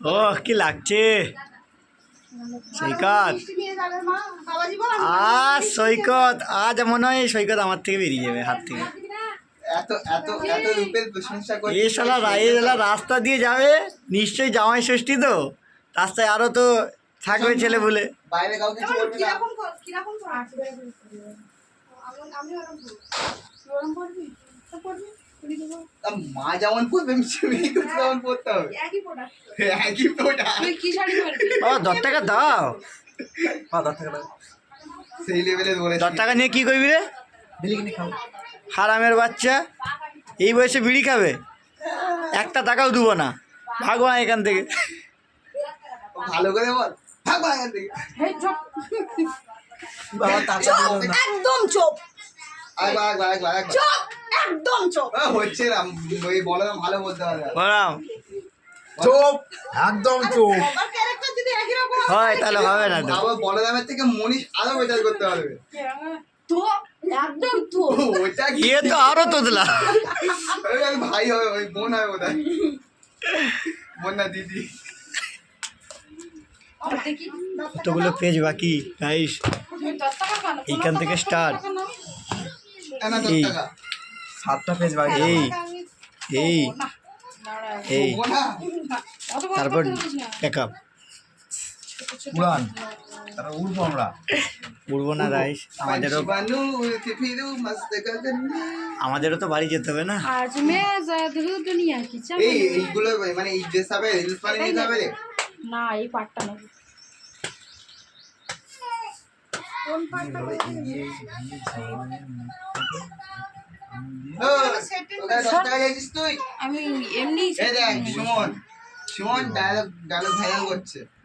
ও কি লাগছে? সৈকত। আজ সৈকত। আজ মনে হয় সৈকত আমার থেকে বেরিয়ে যাবে হাত থেকে। এ শালা রা- এ শালা রাস্তা দিয়ে যাবে? নিশ্চয়ই জামাই ষষ্ঠী তো। রাস্তায় আরও তো থাকবে ছেলে বলে। বাইরে মা যেমন তেমন পড়তে হবে। একই প্রোডাক্ট ও দশ টাকা দাও। সেই লেভেলে দশ টাকা নিয়ে কি করবি রে? হারামের বাচ্চা। এই বয়সে বিড়ি খাবে। একটা টাকাও দেবো না। ভাগো না এখান থেকে। ভালো করে বল। ভাগ এখান থেকে। একদম চোপ। আগ ভাগ ভাগ ভাগ। চোপ। একদম চোপ হচ্ছে না ওই বলো না ভালো বলতে হবে। চোপ একদম চোপ হয় তাহলে হবে না তো। দামের থেকে মনীষ আরও বেটার করতে পারবে। তো একদম তো। ইয়ে তো আরও তোতলা। ওই ওই ভাই হবে ওই বোন বোধ বোন না দিদি। কতগুলো পেজ বাকি? গাইস এইখান থেকে স্টার্ট সাতটা পেজ বাকি হ্যাঁ, এই এই এই। তারপর উড়বো আমরা। উড়বো না রাইস। আমাদেরও আমাদেরও তো বাড়ি যেতে হবে না। আজ মে দুনিয়া কি এই এইগুলো মানে এই হবে রিলস পারে না। এই পাটটা না। কোন পাটটা আমি এমনি Suman Suman dialogue dialogue viral করছে।